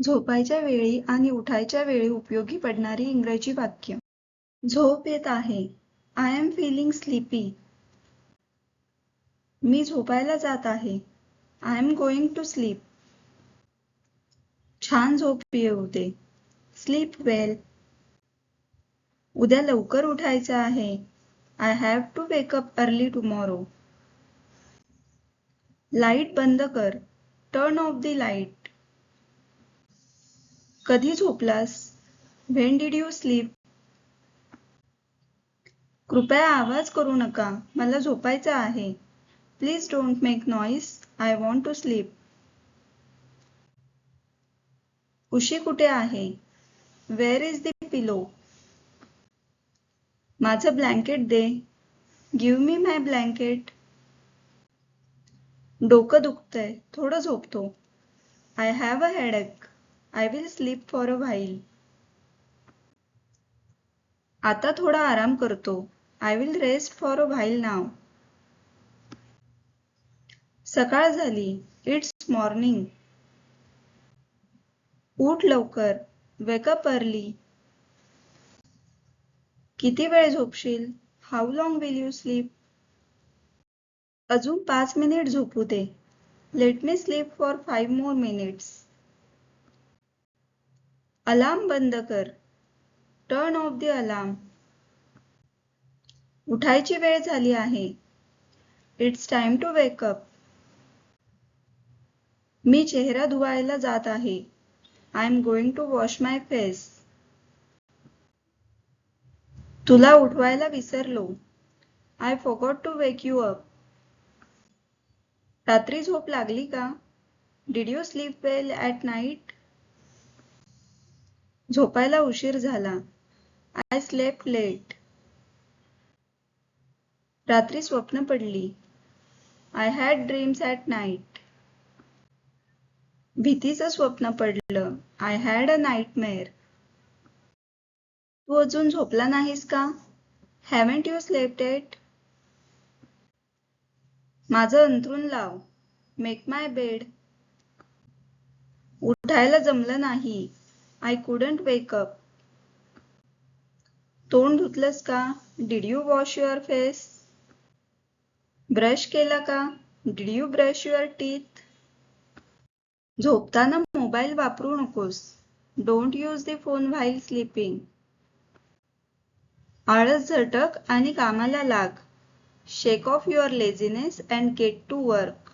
झोपायच्या वेळी आणि उठायच्या वेळी उपयोगी पडणारी इंग्रजी वाक्य. झोप येत आहे. आय एम फिलिंग स्लीपी मी झोपायला जात आहे. I am going to sleep छान झोप येऊ दे स्लीप वेल उद्या लवकर उठायचं आहे. I have to wake up early tomorrow light बंद कर. टर्न ऑफ द लाइट कधी झोपलास? व्हेन डिड यू स्लीप कृपया आवाज करू नका. मला झोपायचं आहे. Please don't make noise I want to sleep उशी कुठे आहे? वेअर इज द पिलो माझं ब्लँकेट दे. गिव्ह मी माय ब्लँकेट डोकं दुखतंय. थोडं झोपतो. I have a headache I will sleep for a while आता थोडा आराम करतो. I will rest for a while now सकाळ झाली. इट्स मॉर्निंग उठ लवकर. वेकअप अर्ली किती वेळ झोपशील? How long will you sleep अजून पाच मिनिट झोपू दे. Let me sleep for five more minutes alarm बंद कर. टर्न ऑफ द अलार्म उठायची वेळ झाली आहे. It's time to wake up मी चेहरा धुवायला जात आहे. I am going to wash my face तुला उठवायला विसरलो. I forgot to wake you up रात्री झोप लागली का? Did you sleep well at night झोपायला उशीर झाला. आय स्लेप लेट रात्री स्वप्न पडली. I had dreams at night भीतीचं स्वप्न पडलं. आय हॅड अ नाईटमेअर तू अजून झोपला नाहीस का? हॅवेंट यू स्लेप्ट एट माझं अंथरूण लाव. मेक माय बेड उठायला जमलं नाही. आय कुडंट वेकअप तोंड धुतलंस का? Did you wash your face brush केला का? Did you brush your teeth झोपताना मोबाईल वापरू नकोस. Don't use the phone while sleeping आळस झटक आणि कामाला लाग. Shake off your laziness and get to work